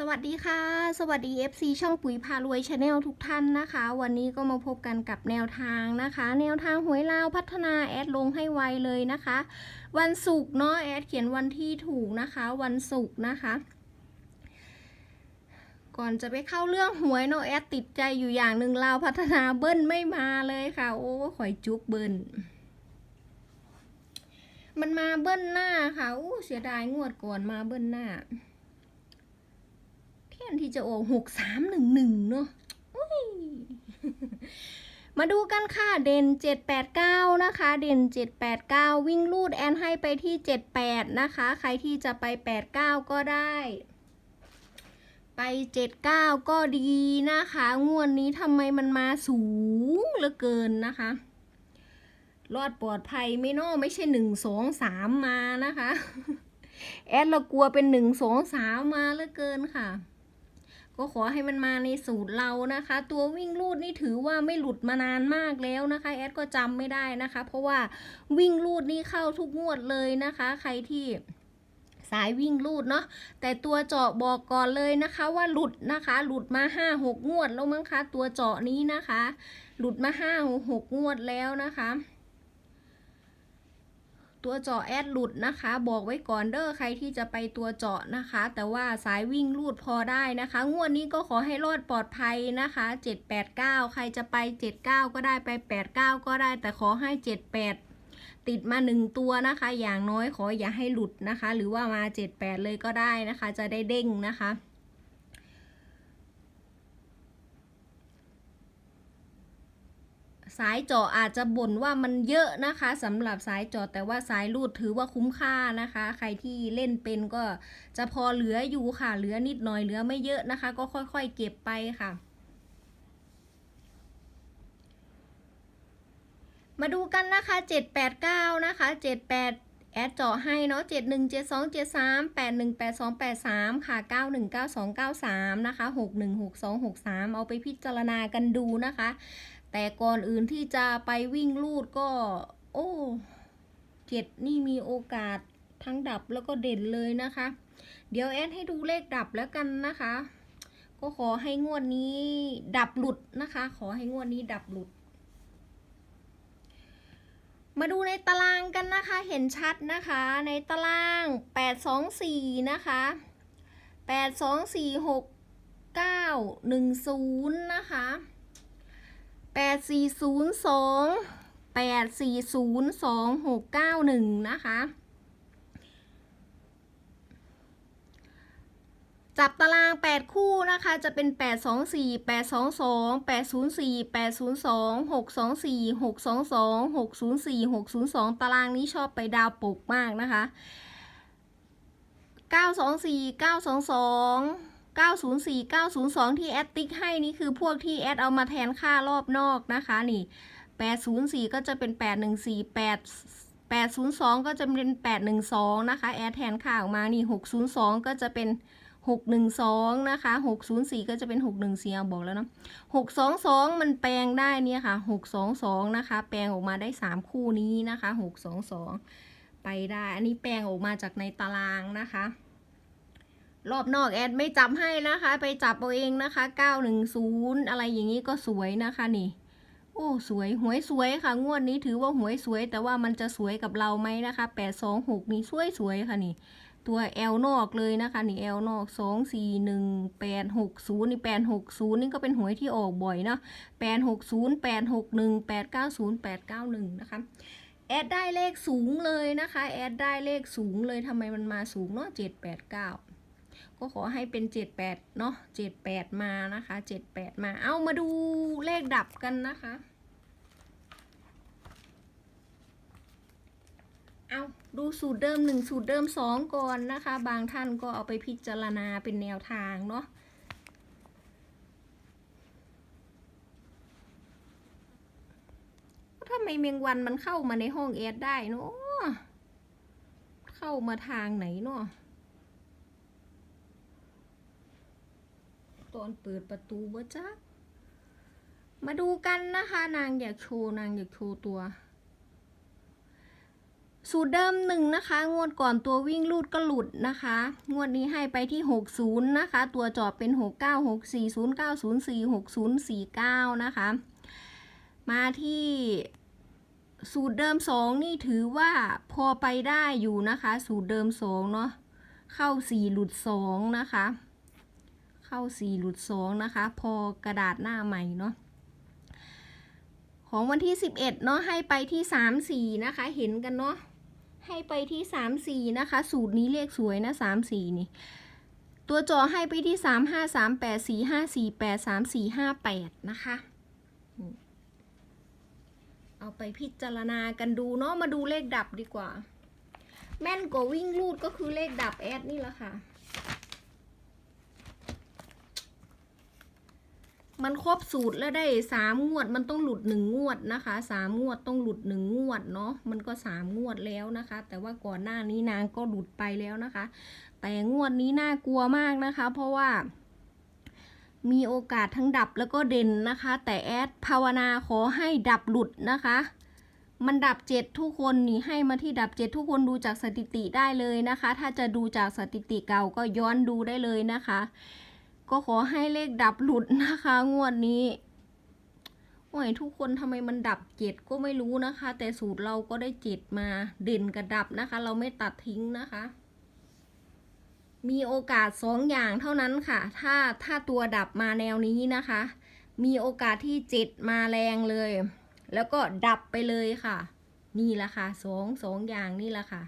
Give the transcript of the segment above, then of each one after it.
สวัสดีค่ะ สวัสดี FC ช่องปุ๋ยพารวยชาแนลทุกท่านนะคะ วันนี้ก็มาพบกันกับแนวทางนะคะ แนวทางหวยลาวพัฒนาแอดลงให้ไวเลยนะคะ วันศุกร์เนาะแอดเขียนวันที่ถูกนะคะ วันศุกร์นะคะ ก่อนจะไปเข้าเรื่องหวยเนาะแอดติดใจอยู่อย่างหนึ่งลาวพัฒนาเบิ้ลไม่มาเลยค่ะ โอ้ข่อยจุกเบิ้ลมันมาเบิ้ลหน้าค่ะอู้เสียดายงวดก่อนมาเบิ้ลหน้า นที่จะออกหกสามหนึ่งหนึ่งเนาะมาดูกันค่ะ เด่นเจ็ดแปดเก้านะคะ เด่นเจ็ดแปดเก้าวิ่งลูดแอนให้ไปที่เจ็ดแปดนะคะ ใครที่จะไปแปดเก้าก็ได้ ไปเจ็ดเก้าก็ดีนะคะ งวดนี้ทำไมมันมาสูงเหลือเกินนะคะ รอดปลอดภัยไม่นอไม่ใช่หนึ่งสองสามมานะคะ แอดเรากลัวเป็นหนึ่งสองสามมาเหลือเกินค่ะ ก็ขอให้มันมาในสูตรเรานะคะ ตัววิ่งลูดนี่ถือว่าไม่หลุดมานานมากแล้วนะคะ แอดก็จำไม่ได้นะคะ เพราะว่าวิ่งลูดนี่เข้าทุกงวดเลยนะคะ ใครที่สายวิ่งลูดเนาะแต่ตัวเจาะบอกก่อนเลยนะคะ ว่าหลุดนะคะ หลุดมาห้าหกงวดแล้วมั้งคะ ตัวเจาะนี้นะคะ หลุดมาห้าหกงวดแล้วนะคะ ตัวเจาะแอดหลุดนะคะ บอกไว้ก่อนเด้อใครที่จะไปตัวเจาะนะคะ แต่ว่าสายวิ่งลูดพอได้นะคะ งวดนี้ก็ขอให้รอดปลอดภัยนะคะ 789 ใครจะไป 79 ก็ได้ไป 89 ก็ได้ แต่ขอให้ 78ติดมาหนึ่งตัวนะคะ อย่างน้อยขออย่าให้หลุดนะคะ หรือว่ามา 78 เลยก็ได้นะคะ จะได้เด้งนะคะ สายเจาะอาจจะบ่นว่ามันเยอะนะคะสำหรับสายเจาะแต่ว่าสายรูดถือว่าคุ้มค่านะคะ ใครที่เล่นเป็นก็จะพอเหลืออยู่ค่ะ เหลือนิดหน่อยเหลือไม่เยอะนะคะ ก็ค่อยๆเก็บไปค่ะ มาดูกันนะคะ 789 นะคะ 78แอดเจาะให้เนาะ71 72 73 81 82 83 ค่ะ 91 92 93 นะคะ 61 62 63 เอาไปพิจารณากันดูนะคะ แต่ก่อนอื่นที่จะไปวิ่งลูดก็ โอ้เจ็ดนี่มีโอกาสทั้งดับแล้วก็เด่นเลยนะคะ เดี๋ยวแอดให้ดูเลขดับแล้วกันนะคะ ก็ขอให้งวดนี้ดับหลุดนะคะ ขอให้งวดนี้ดับหลุด มาดูในตารางกันนะคะ เห็นชัดนะคะ ในตาราง 8 2 4 นะคะ 8 2 4 6 9 1 0 นะคะ แปดสี่ศูนย์สองแปดสี่ศูนย์สองหกเก้าหนึ่งนะคะ จับตาราง8คู่นะคะ จะเป็น8 2 4 8 2 2 8 0 4 8 0 2 6 2 4 6 2 2 6 0 4 6 0 2ตารางนี้ชอบไปดาวปกมากนะคะ9 2 4 9 2 2 904 902 ที่แอดติ๊กให้นี่คือพวกที่แอดเอามาแทนค่ารอบนอกนะคะนี่ 804 ก็จะเป็น 814 8 802 ก็จะเป็น 812 นะคะ แอดแทนค่าออกมา นี่ 602 ก็จะเป็น 612 นะคะ 604 ก็จะเป็น 614บอกแล้วเนาะ622 มันแปลงได้เนี่ยค่ะ 622 นะคะ แปลงออกมาได้ 3 คู่นี้นะคะ 622 ไปได้ อันนี้แปลงออกมาจากในตารางนะคะ รอบนอกแอดไม่จับให้นะคะ ไปจับเอาเองนะคะ 910 อะไรอย่างนี้ก็สวยนะคะนี่ โอ้สวยหวยสวยค่ะ งวดนี้ถือว่าหวยสวย แต่ว่ามันจะสวยกับเราไหมนะคะ 826 นี่สวยสวยค่ะนี่ ตัวแอลนอกเลยนะคะ นี่แอลนอก 2 4 1 8 6 0 นี่ 860 นี่ก็เป็นหวยที่ออกบ่อยเนาะ860 861 890 891 นะคะแอดได้เลขสูงเลยนะคะ แอดได้เลขสูงเลยทำไมมันมาสูงเนาะ789 ก็ขอให้เป็น 78 เนาะ78 มานะคะ 78 มา เอามาดูเลขดับกันนะคะ เอาดูสูตรเดิม 1 สูตรเดิม 2 ก่อนนะคะ บางท่านก็เอาไปพิจารณาเป็นแนวทางเนาะทำไมเมงวันมันเข้ามาในห้องแอดได้เนาะเข้ามาทางไหนเนาะ ตอนเปิดประตูบ่จ๊ะมาดูกันนะคะ นางอยากโชว์นางอยากโชว์ตัว สูตรเดิมหนึ่งนะคะ งวดก่อนตัววิ่งลูดก็หลุดนะคะ งวดนี้ให้ไปที่ 60 นะคะ ตัวจอบเป็น 69 64 0904 6049 นะคะ มาที่สูตรเดิม 2 นี่ถือว่าพอไปได้อยู่นะคะ สูตรเดิม 2 เนาะเข้า 4 หลุด 2 นะคะ เข้า4หลุด2นะคะ พอกระดาษหน้าใหม่เนาะของวันที่ 11เนาะให้ไปที่ 34 นะคะ เห็นกันเนาะให้ไปที่ 34 นะคะ สูตรนี้เลขสวยนะ 34 นี่ ตัวจอให้ไปที่ 35 38 45 48 34 58 นะคะ เอาไปพิจารณากันดูเนาะมาดูเลขดับดีกว่า แม่นกว่าวิ่งลูดก็คือเลขดับแอดนี่แหละค่ะ มันครบสูตรแล้วได้สามงวดมันต้องหลุดหนึ่งงวดนะคะสามงวดต้องหลุดหนึ่งงวดเนาะมันก็สามงวดแล้วนะคะ แต่ว่าก่อนหน้านี้นางก็หลุดไปแล้วนะคะ แต่งวดนี้น่ากลัวมากนะคะ เพราะว่ามีโอกาสทั้งดับแล้วก็เด่นนะคะ แต่แอดภาวนาขอให้ดับหลุดนะคะ มันดับเจ็ดทุกคนนี่ให้มาที่ดับเจ็ดทุกคนดูจากสถิติได้เลยนะคะ ถ้าจะดูจากสถิติเก่าก็ย้อนดูได้เลยนะคะ ก็ขอให้เลขดับหลุดนะคะ งวดนี้โอ้ยทุกคนทำไมมันดับเจ็ดก็ไม่รู้นะคะ แต่สูตรเราก็ได้เจ็ดมาเด่นกับดับนะคะ เราไม่ตัดทิ้งนะคะ มีโอกาสสองอย่างเท่านั้นค่ะ ถ้าถ้าตัวดับมาแนวนี้นะคะ มีโอกาสที่เจ็ดมาแรงเลย แล้วก็ดับไปเลยค่ะ นี่แหละค่ะสองสองอย่างนี่แหละค่ะ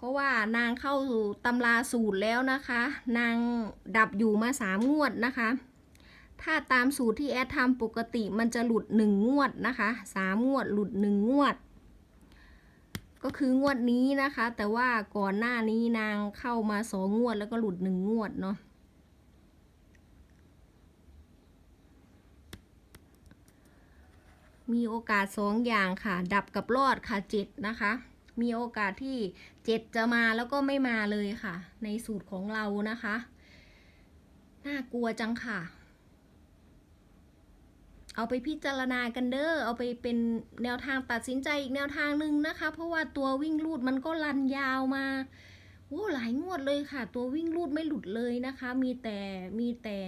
เพราะว่านางเข้าสู่ตำราสูตรแล้วนะคะ นางดับอยู่มาสามงวดนะคะ ถ้าตามสูตรที่แอดทำปกติมันจะหลุดหนึ่งงวดนะคะสามงวดหลุดหนึ่งงวด ก็คืองวดนี้นะคะ แต่ว่าก่อนหน้านี้นางเข้ามาสองงวดแล้วก็หลุดหนึ่งงวดเนาะมีโอกาสสองอย่างค่ะ ดับกับรอดค่ะจ็ดนะคะ มีโอกาสที่เจ็ดจะมาแล้วก็ไม่มาเลยค่ะ ในสูตรของเรานะคะ น่ากลัวจังค่ะ เอาไปพิจารณากันเด้อเอาไปเป็นแนวทางตัดสินใจอีกแนวทางหนึ่งนะคะ เพราะว่าตัววิ่งลูดมันก็ลันยาวมาโอ้หลายงวดเลยค่ะ ตัววิ่งลูดไม่หลุดเลยนะคะ มีแต่มีแต่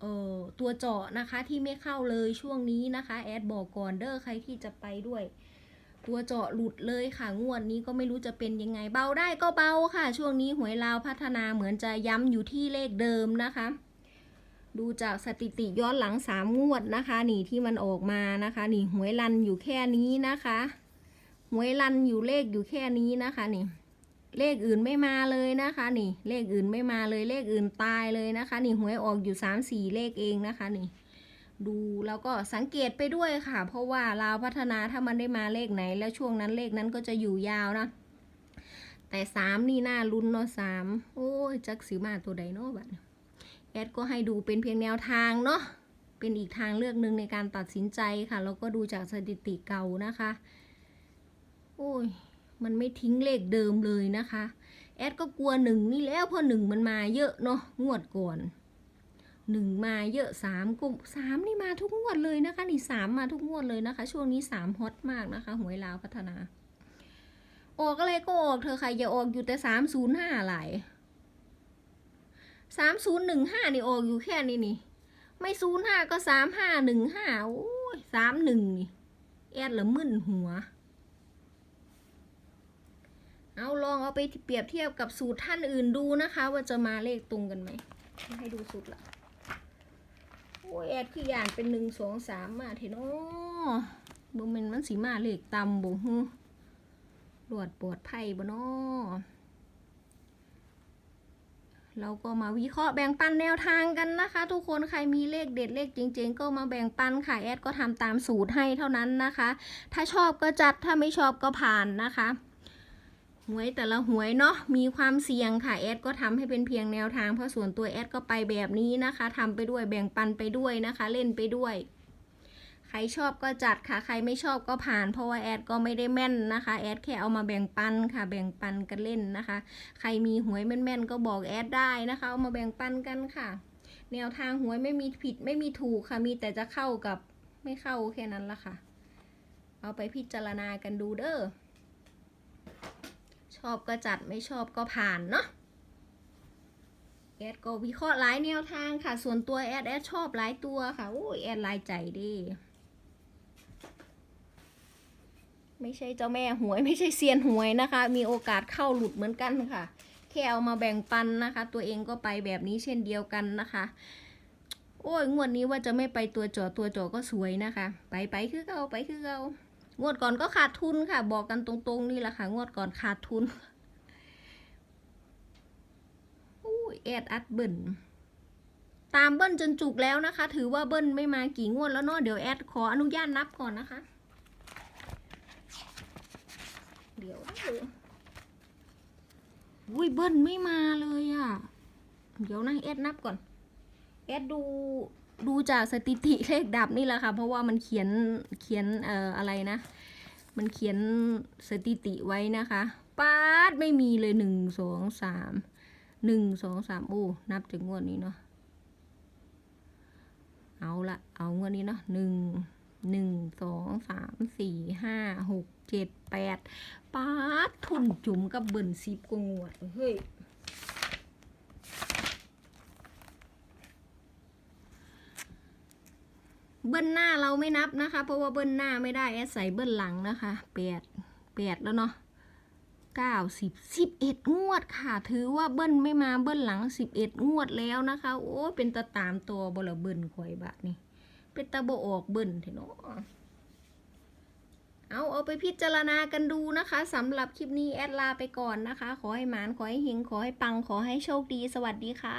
เอ่อตัวเจาะนะคะที่ไม่เข้าเลยช่วงนี้นะคะ แอดบอกก่อนเด้อใครที่จะไปด้วย ตัวเจาะหลุดเลยค่ะ งวดนี้ก็ไม่รู้จะเป็นยังไงเบาได้ก็เบาค่ะ ช่วงนี้หวยลาวพัฒนาเหมือนจะย้ำอยู่ที่เลขเดิมนะคะ ดูจากสถิติย้อนหลังสามงวดนะคะนี่ที่มันออกมานะคะนี่หวยรันอยู่แค่นี้นะคะหวยรันอยู่เลขอยู่แค่นี้นะคะนี่เลขอื่นไม่มาเลยนะคะ นี่ เลขอื่นไม่มาเลยเลขอื่นตายเลยนะคะ นี่หวยออกอยู่สามสี่เลขเองนะคะ นี่ ดูแล้วก็สังเกตไปด้วยค่ะ เพราะว่าลาวพัฒนาถ้ามันได้มาเลขไหน แล้วช่วงนั้นเลขนั้นก็จะอยู่ยาวนะ แต่สามนี่น่าลุ้นเนาะสามโอ้ยจักสีมาตัวใดเนาะบัดแอดก็ให้ดูเป็นเพียงแนวทางเนาะเป็นอีกทางเลือกหนึ่งในการตัดสินใจค่ะแล้วก็ดูจากสถิติเก่านะคะ โอ้ย มันไม่ทิ้งเลขเดิมเลยนะคะ แอดก็กลัวหนึ่งนี่แล้วเพราะหนึ่งมันมาเยอะเนาะงวดก่อน หนึ่งมาเยอะสามก็สามนี่มาทุกงวดเลยนะคะ นี่สามมาทุกงวดเลยนะคะ ช่วงนี้สามฮอตมากนะคะหวยลาวพัฒนา ออกอะไรก็ออกเธอะใครอย่าออกอยู่แต่สามศูนย์ห้าหลายสามศูนย์หนึ่งห้านี่ออกอยู่แค่นี้นี่ ไม่ศูนย์ห้าก็สามห้าหนึ่งห้าโอ้ยสามหนึ่งนี่แอดละมึนหัว เอาลองเอาไปเปรียบเทียบกับสูตรท่านอื่นดูนะคะ ว่าจะมาเลขตรงกันไหมให้ดูสูตรละ โอ้ยแอดคือยานเป็นหนึ่งสองสามมาเถอะเนาะบ่แมันมันสีมาเลขตำบ่ฮึรวดปวดไพ่บ่นาะเราก็มาวิเคราะห์แบ่งปันแนวทางกันนะคะ ทุกคนใครมีเลขเด็ดเลขจริง ๆ ก็มาแบ่งปันค่ะแอดก็ทำตามสูตรให้เท่านั้นนะคะ ถ้าชอบก็จัดถ้าไม่ชอบก็ผ่านนะคะ หวยแต่ละหวยเนาะมีความเสี่ยงค่ะแอดก็ทำให้เป็นเพียงแนวทางเพราะส่วนตัวแอดก็ไปแบบนี้นะคะทำไปด้วยแบ่งปันไปด้วยนะคะ เล่นไปด้วย ใครชอบก็จัดค่ะ ใครไม่ชอบก็ผ่าน เพราะว่าแอดก็ไม่ได้แม่นนะคะแอดแค่เอามาแบ่งปันค่ะ แบ่งปันกันเล่นนะคะ ใครมีหวยแม่นๆก็บอกแอดได้นะคะ เอามาแบ่งปันกันค่ะ แนวทางหวยไม่มีผิดไม่มีถูกค่ะ มีแต่จะเข้ากับไม่เข้าแค่นั้นละค่ะ เอาไปพิจารณากันดูเด้อ ชอบก็จัดไม่ชอบก็ผ่านเนาะแอดก็วิเคราะห์หลายแนวทางค่ะ ส่วนตัวแอดแอดชอบหลายตัวค่ะโอ้ยแอดลายใจดีไม่ใช่เจ้าแม่หวยไม่ใช่เซียนหวยนะคะ มีโอกาสเข้าหลุดเหมือนกันค่ะ แค่เอามาแบ่งปันนะคะ ตัวเองก็ไปแบบนี้เช่นเดียวกันนะคะ โอ้ยงวดนี้ว่าจะไม่ไปตัวจอตัวจอก็สวยนะคะ ไปไปคือเก่าไปคือเก่า งวดก่อนก็ขาดทุนค่ะ บอกกันตรงๆนี่แหละค่ะ งวดก่อนขาดทุนอู้ยแอดอัดเบิ้ลตามเบิ้ลจนจุกแล้วนะคะ ถือว่าเบิ้ลไม่มากี่งวดแล้วเนาะเดี๋ยวแอดขออนุญาตนับก่อนนะคะ เดี๋ยวอุ้ยเบิ้ลไม่มาเลยอะ่ะ เดี๋ยวนะแอดนับก่อน แอดดู ดูจากสถิติเลขดับนี่แหละค่ะ เพราะว่ามันเขียนเขียนเอ่ออะไรนะ มันเขียนสถิติไว้นะคะป๊าดไม่มีเลยหนึ่งสองสามหนึ่งสองสามโอ้นับจากงวดนี้เนาะเอาละเอางวดนี้เนาะหนึ่งหนึ่งสองสามสี่ห้าหกเจ็ดแปดป๊าดทุนจุ่มกับเบิ่นสิบกงวดเฮ้ย เบิ้ลหน้าเราไม่นับนะคะ เพราะว่าเบิ้ลหน้าไม่ได้แอดใส่เบิ้ลหลังนะคะแปดแปดแล้วเนาะเก้าสิบสิบเอ็ดงวดค่ะ ถือว่าเบิ้ลไม่มาเบิ้ลหลังสิบเอ็ดงวดแล้วนะคะ โอ้เป็นตาตามตัวบลเบิ้ลข่อยบะนี่เป็นตาโบออกเบิ้ลเถอะเนาะเอาเอาไปพิจารณากันดูนะคะสำหรับคลิปนี้แอดลาไปก่อนนะคะ ขอให้หมานขอให้เฮงขอให้ปังขอให้โชคดี สวัสดีค่ะ